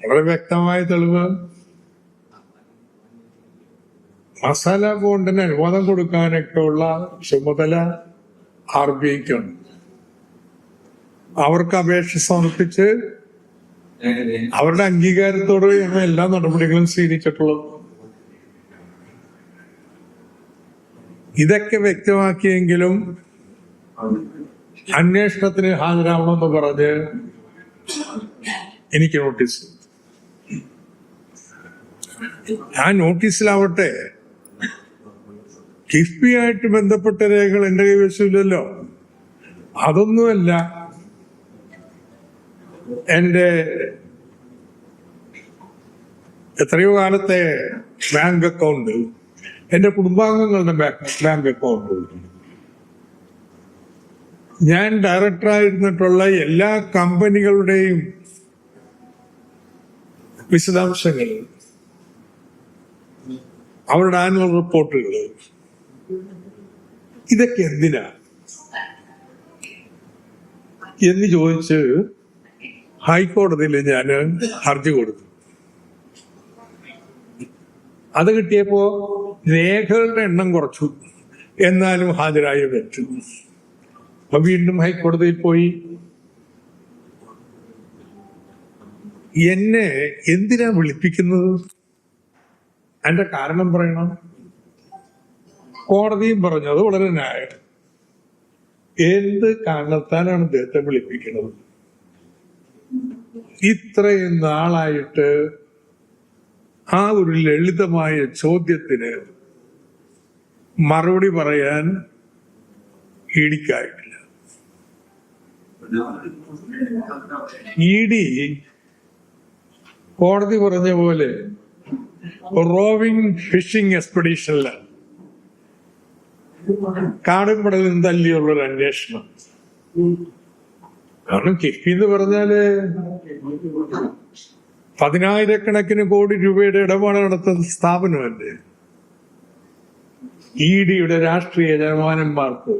വളരെ വ്യക്തമായ തെളിവ്. മസാല ബോണ്ടിന് അനുവാദം കൊടുക്കാനൊക്കെ ഉള്ള ചുമതല ആർ ബി ഐക്കുണ്ട് അവർക്ക് അപേക്ഷ സമർപ്പിച്ച് അവരുടെ അംഗീകാരത്തോടെ ഞങ്ങൾ എല്ലാ നടപടികളും സ്വീകരിച്ചിട്ടുള്ളത്. ഇതൊക്കെ വ്യക്തമാക്കിയെങ്കിലും അന്വേഷണത്തിന് ഹാജരാവണമെന്ന് പറഞ്ഞ് എനിക്ക് നോട്ടീസ്. ആ നോട്ടീസിലാവട്ടെ. കിഫ്ബിയായിട്ട് ബന്ധപ്പെട്ട രേഖകൾ എന്റെ കൈവശമില്ലല്ലോ അതൊന്നുമല്ല. എന്റെ എത്രയോ കാലത്തെ ബാങ്ക് അക്കൗണ്ട് എന്റെ കുടുംബാംഗങ്ങളുടെ ബാങ്ക് അക്കൗണ്ട്. ഞാൻ ഡയറക്ടറായിരുന്നിട്ടുള്ള എല്ലാ കമ്പനികളുടെയും വിശദാംശങ്ങൾ അവരുടെ ആനുവൽ റിപ്പോർട്ടുകൾ ഇതൊക്കെ എന്തിനാ? എന്ന് ചോദിച്ച് ഹൈക്കോടതിയിൽ ഞാൻ ഹർജി കൊടുത്തു. അത് കിട്ടിയപ്പോ രേഖകളുടെ എണ്ണം കുറച്ചു. എന്നാലും ഹാജരായ പറ്റു അപ്പൊ വീണ്ടും ഹൈക്കോടതിയിൽ പോയി. എന്നെ എന്തിനാ വിളിപ്പിക്കുന്നത്? അതിന്റെ കാരണം പറയണം. കോടതിയും പറഞ്ഞത് വളരെ ന്യായം. എന്ത് കാരണത്താലാണ് അദ്ദേഹത്തെ വിളിപ്പിക്കുന്നത്? ഇത്രയും നാളായിട്ട് ആ ഒരു ലളിതമായ ചോദ്യത്തിന് മറുപടി പറയാൻ ഇടിക്കായിട്ടില്ല. ഇ ഡി കോടതി പറഞ്ഞ പോലെ റോവിംഗ് ഫിഷിംഗ് എക്സ്പെഡീഷനിൽ കാടുംപടലും തല്ലിയുള്ള ഒരു അന്വേഷണം. കാരണം കിഫ്ബി എന്ന് പറഞ്ഞാൽ പതിനായിരക്കണക്കിന് കോടി രൂപയുടെ ഇടപാട് നടത്തുന്ന സ്ഥാപനമല്ലേ? ഇ ഡിയുടെ രാഷ്ട്രീയ ജനമാനന്മാർക്ക്.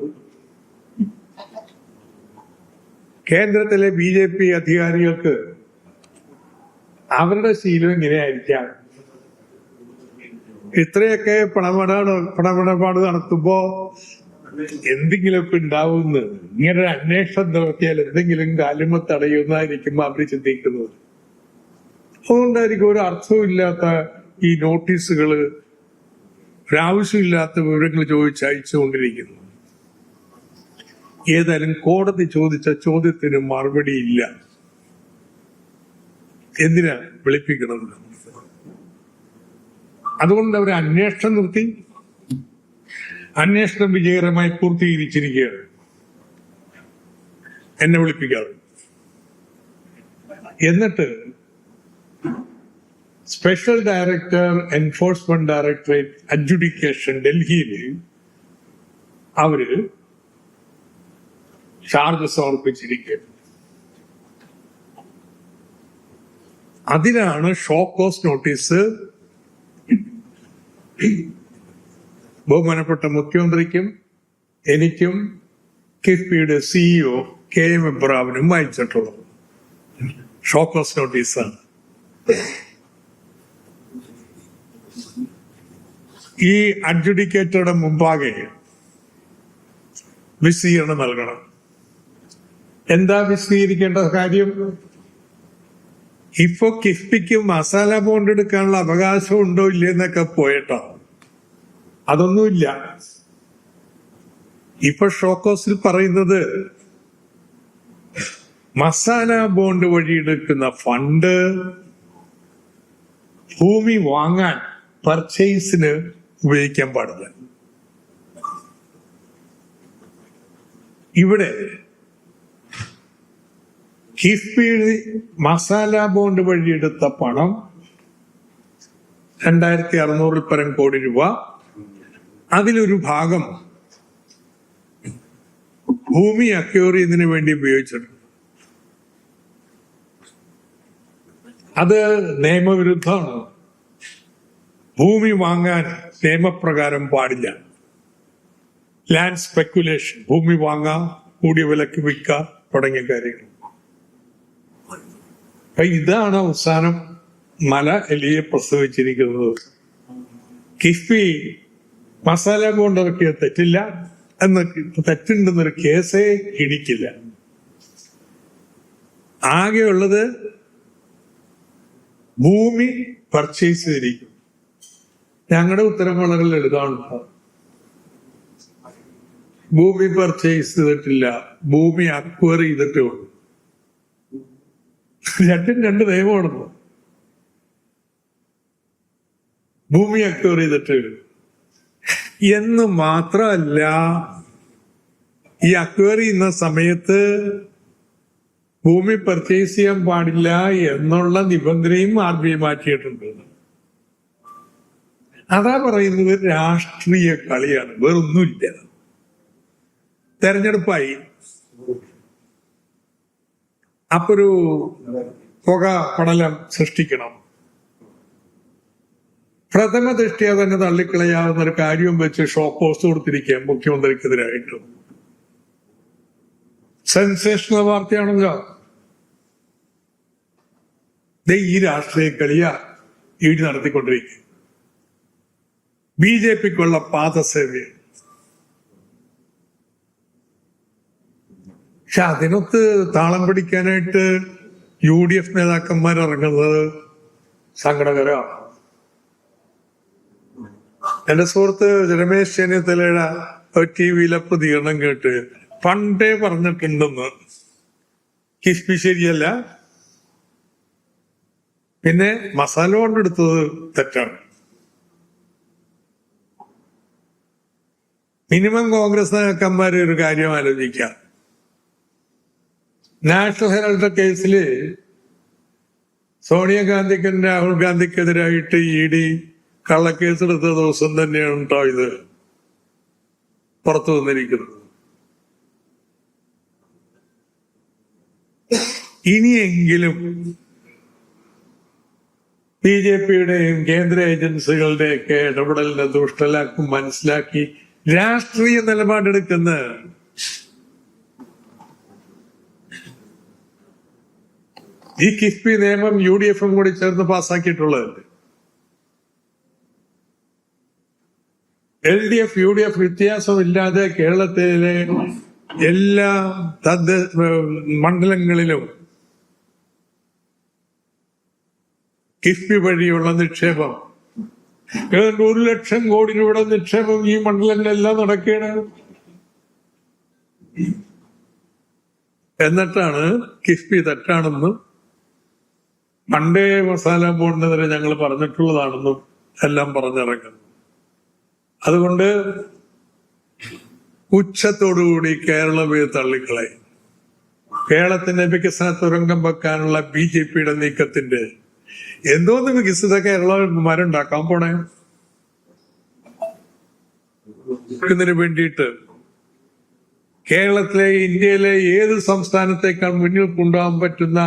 കേന്ദ്രത്തിലെ ബി ജെ പി അധികാരികൾക്ക് അവരുടെ ശീലം ഇങ്ങനെയായിരിക്കാം. ഇത്രയൊക്കെ പണമിടാണ് പണമിടപാട് നടത്തുമ്പോ എന്തെങ്കിലുമൊക്കെ ഉണ്ടാവുമെന്ന്. ഇങ്ങനെ ഒരു അന്വേഷണം നടത്തിയാൽ എന്തെങ്കിലും കാലുമ തടയുന്നതായിരിക്കും അവർ ചിന്തിക്കുന്നത്. അതുകൊണ്ടായിരിക്കും ഒരു അർത്ഥമില്ലാത്ത ഈ നോട്ടീസുകൾ ഒരാവശ്യമില്ലാത്ത വിവരങ്ങൾ ചോദിച്ച് അയച്ചുകൊണ്ടിരിക്കുന്നു ഏതായാലും കോടതി ചോദിച്ച ചോദ്യത്തിന് മറുപടി ഇല്ല. എന്തിനാ വിളിപ്പിക്കണത്? അതുകൊണ്ട് അവർ അന്വേഷണം നിർത്തി. അന്വേഷണം വിജയകരമായി പൂർത്തീകരിച്ചിരിക്കുകയാണ്. എന്നെ വിളിപ്പിക്കാറ് എന്നിട്ട് special director enforcement directorate adjudication ഡൽഹിയിൽ അവർ ചാർജ് സമർപ്പിച്ചിരിക്കുകയാണ്. അതിനാണ് ഷോക്കോസ് നോട്ടീസ് ബഹുമാനപ്പെട്ട മുഖ്യമന്ത്രിക്കും എനിക്കും കിഫ്ബിയുടെ സിഇഒ കെ എം എബ്രാമിനും വായിച്ചിട്ടുള്ളത്. ഷോക്കോസ് നോട്ടീസാണ് ഈ അഡ്ജുഡിക്കേറ്ററുടെ മുമ്പാകെ വിശദീകരണം നൽകണം. എന്താ വിശദീകരിക്കേണ്ട കാര്യം? ഇപ്പൊ കിഫ്ബിക്ക് മസാല ബോണ്ട് എടുക്കാനുള്ള അവകാശം ഉണ്ടോ ഇല്ലെന്നൊക്കെ പോയിട്ടോ. അതൊന്നുമില്ല. ഇപ്പൊ ഷോക്കോസിൽ പറയുന്നത് മസാല ബോണ്ട് വഴി എടുക്കുന്ന ഫണ്ട് ഭൂമി വാങ്ങാൻ പർച്ചേസിന് ഉപയോഗിക്കാൻ പാടില്ല. ഇവിടെ കിഫ്ബി മസാല ബോണ്ട് വഴി എടുത്ത പണം രണ്ടായിരത്തി അറുന്നൂറിൽ പരം കോടി രൂപ. അതിലൊരു ഭാഗം ഭൂമി അക്യൂർ ചെയ്യുന്നതിന് വേണ്ടി ഉപയോഗിച്ചിട്ടുണ്ട്. അത് നിയമവിരുദ്ധമാണ്. ഭൂമി വാങ്ങാൻ നിയമപ്രകാരം പാടില്ല. ലാൻഡ് സ്പെക്കുലേഷൻ ഭൂമി വാങ്ങാം കൂടിയ വിലക്ക് വിൽക്കാം തുടങ്ങിയ കാര്യങ്ങൾ. അപ്പൊ ഇതാണ് അവസാനം മല എലിയെ പ്രസവിച്ചിരിക്കുന്നത്. കിഫ്ബി മസാല കൊണ്ടിറക്കിയ തെറ്റില്ല എന്ന് തെറ്റുണ്ടെന്നൊരു കേസേ ഇടിക്കില്ല ആകെയുള്ളത് ഭൂമി പർച്ചേസ് ചെയ്തിരിക്കും. ഞങ്ങളുടെ ഉത്തരം വളരെ ലളിതമാണ് ഭൂമി പർച്ചേസ് ചെയ്തിട്ടില്ല. ഭൂമി അക്വയർ ചെയ്തിട്ടേ ഉള്ളൂ രണ്ടും രണ്ട് നിയമമാണെന്ന്. ഭൂമി അക്വയർ ചെയ്തിട്ട് എന്ന് മാത്രമല്ല ഈ അക്വയർ ചെയ്യുന്ന സമയത്ത് ഭൂമി പർച്ചേസ് ചെയ്യാൻ പാടില്ല എന്നുള്ള നിബന്ധനയും ആർ ബി ഐ മാറ്റിയിട്ടുണ്ട്. അതാ പറയുന്നത് രാഷ്ട്രീയ കളിയാണ്. വേറൊന്നുമില്ല. തെരഞ്ഞെടുപ്പായി. അപ്പൊ ഒരു പുക പടലം സൃഷ്ടിക്കണം. പ്രഥമ ദൃഷ്ടിയെ തന്നെ തള്ളിക്കളയാവുന്ന ഒരു കാര്യം വെച്ച് ഷോ പോസ്റ്റ് കൊടുത്തിരിക്കുക മുഖ്യമന്ത്രിക്കെതിരായിട്ട്. സെൻസേഷണൽ വാർത്തയാണല്ലോ. ഈ രാഷ്ട്രീയ കളിയ ഇടി നടത്തിക്കൊണ്ടിരിക്കുക. ബി ജെ പിക്കുള്ള പാദസേവ പക്ഷെ അതിനൊത്ത് താളം പിടിക്കാനായിട്ട് യു ഡി എഫ് നേതാക്കന്മാർ ഇറങ്ങുന്നത് സങ്കടകരമാണ് എന്റെ സുഹൃത്ത് രമേശ് ചെന്നിത്തലയുടെ ടി വിയിലെ പ്രതികരണം കേട്ട് പണ്ടേ പറഞ്ഞിട്ടുണ്ടെന്ന്. കിഫ്ബി ശരിയല്ല. പിന്നെ മസാല കൊണ്ടെടുത്തത് തെറ്റാണ്. മിനിമം കോൺഗ്രസ് നേതാക്കന്മാർ ഒരു കാര്യം ആലോചിക്കാം. നാഷണൽ ഹെറാൾഡ് കേസിൽ സോണിയാഗാന്ധിക്കും രാഹുൽ ഗാന്ധിക്കെതിരായിട്ട് ഇ ഡി കള്ളക്കേസെടുത്ത ദിവസം തന്നെയാണ് കേട്ടോ ഇത് പുറത്തു വന്നിരിക്കുന്നത്. ഇനിയെങ്കിലും ബി ജെ പിയുടെയും കേന്ദ്ര ഏജൻസികളുടെയൊക്കെ ഇടപെടലിനെ ദുഷ്ടലാക്കും മനസ്സിലാക്കി രാഷ്ട്രീയ നിലപാടെടുക്കുന്ന ഈ കിഫ്ബി നിയമം യു ഡി എഫും കൂടി ചേർന്ന് പാസ്സാക്കിയിട്ടുള്ളതല്ലേ L D F U D F വ്യത്യാസമില്ലാതെ കേരളത്തിലെ എല്ലാ തദ്ദ മണ്ഡലങ്ങളിലും കിഫ്ബി വഴിയുള്ള നിക്ഷേപം. ഏതാണ്ട് ഒരു ലക്ഷം കോടി രൂപ നിക്ഷേപം ഈ മണ്ഡലങ്ങളിലെല്ലാം നടക്കുകയാണ്. എന്നിട്ടാണ് കിഫ്ബി തെറ്റാണെന്നും പണ്ടേ മസാല ബോണ്ടിനെതിരെ ഞങ്ങൾ പറഞ്ഞിട്ടുള്ളതാണെന്നും എല്ലാം പറഞ്ഞിറങ്ങുന്നു. അതുകൊണ്ട് ഉച്ചത്തോടുകൂടി കേരളം ഇത് തള്ളിക്കളയും. കേരളത്തിന്റെ വികസന തുരങ്കം വെക്കാനുള്ള ബി ജെ പിയുടെ നീക്കത്തിന്റെ എന്തോന്ന് വികസിത കേരളമാരുണ്ടാക്കാൻ പോണേ? ഇതിനു വേണ്ടിയിട്ട് കേരളത്തിലെ ഇന്ത്യയിലെ ഏത് സംസ്ഥാനത്തേക്കാൾ മുന്നിൽ കൊണ്ടുപോകാൻ പറ്റുന്ന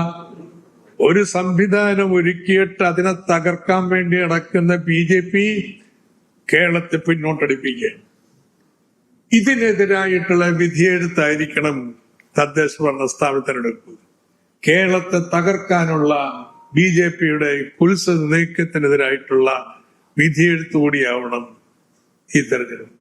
ഒരു സംവിധാനം ഒരുക്കിയിട്ട് അതിനെ തകർക്കാൻ വേണ്ടി നടക്കുന്ന ബി ജെ പി കേരളത്തെ പിന്നോട്ടടിപ്പിക്കുക. ഇതിനെതിരായിട്ടുള്ള വിധിയെഴുത്തായിരിക്കണം തദ്ദേശ ഭരണ സ്ഥാപനത്തിനെടുക്കുക കേരളത്തെ തകർക്കാനുള്ള ബി ജെ പിയുടെ കുൽസ നീക്കത്തിനെതിരായിട്ടുള്ള വിധിയെഴുത്തുകൂടിയാവണം ഈ തെരഞ്ഞെടുപ്പ്.